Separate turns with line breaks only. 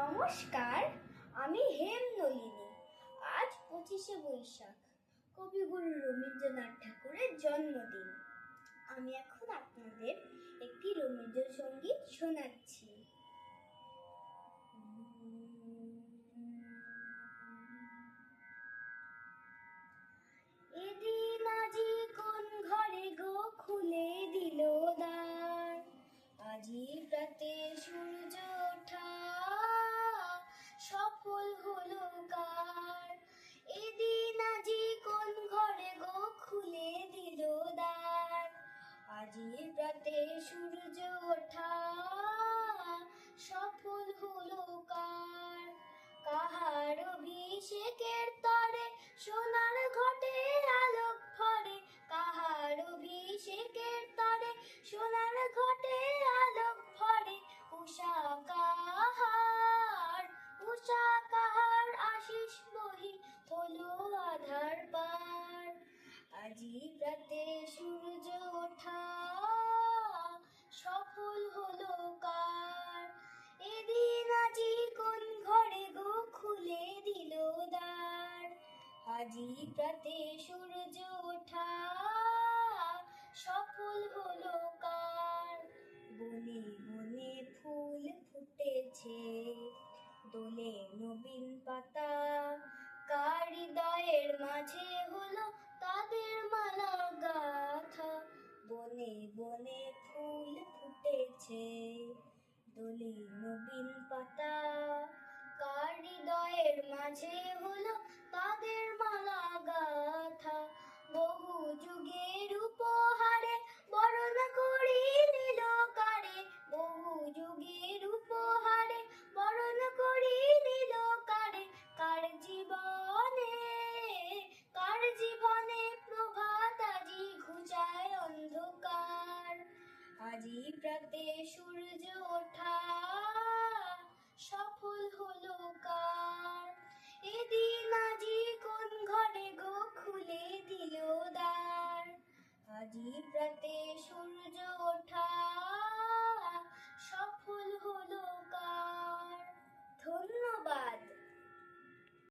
নমস্কার, আমি হেম নলিনী আজ পঁচিশে বৈশাখ, কবিগুরু রবীন্দ্রনাথ ঠাকুরের জন্মদিন। আমি এখন আপনাদের একটি রবীন্দ্রসঙ্গীত শোনাচ্ছি। অভিষেকের তরে সোনার ঘটে, আলোক ফরে কাহার অভিষেকের তরে সোনার ঘটে, আলোক উষা কাহার উষা কাহার আশিস বহি হলো আধার পার। আজি প্রাতে সূর্য খুলে দিল দ্বার। আজি প্রাতে সূর্য ওঠা, সফল হলো কার? বনে বনে ফুল ফুটেছে, দোলে নবীন পাতা। কার হৃদয়ের মাঝে হলো তাদের মালা গাথা? বনে বনে ফুল ফুটেছে, দোলে নবীন পাতা। মাঝে হলো তাদের মালা গাথা। বহু যুগের উপহারে বরণ করি নিল কারে বহু যুগের উপহারে বরণ করি নিল কারে কার জীবনে কার জীবনে প্রভাত আজি ঘুচায় অন্ধকার? আজি প্রাতে সূর্য ওঠা প্রাতে সূর্য ওঠা সফল হলো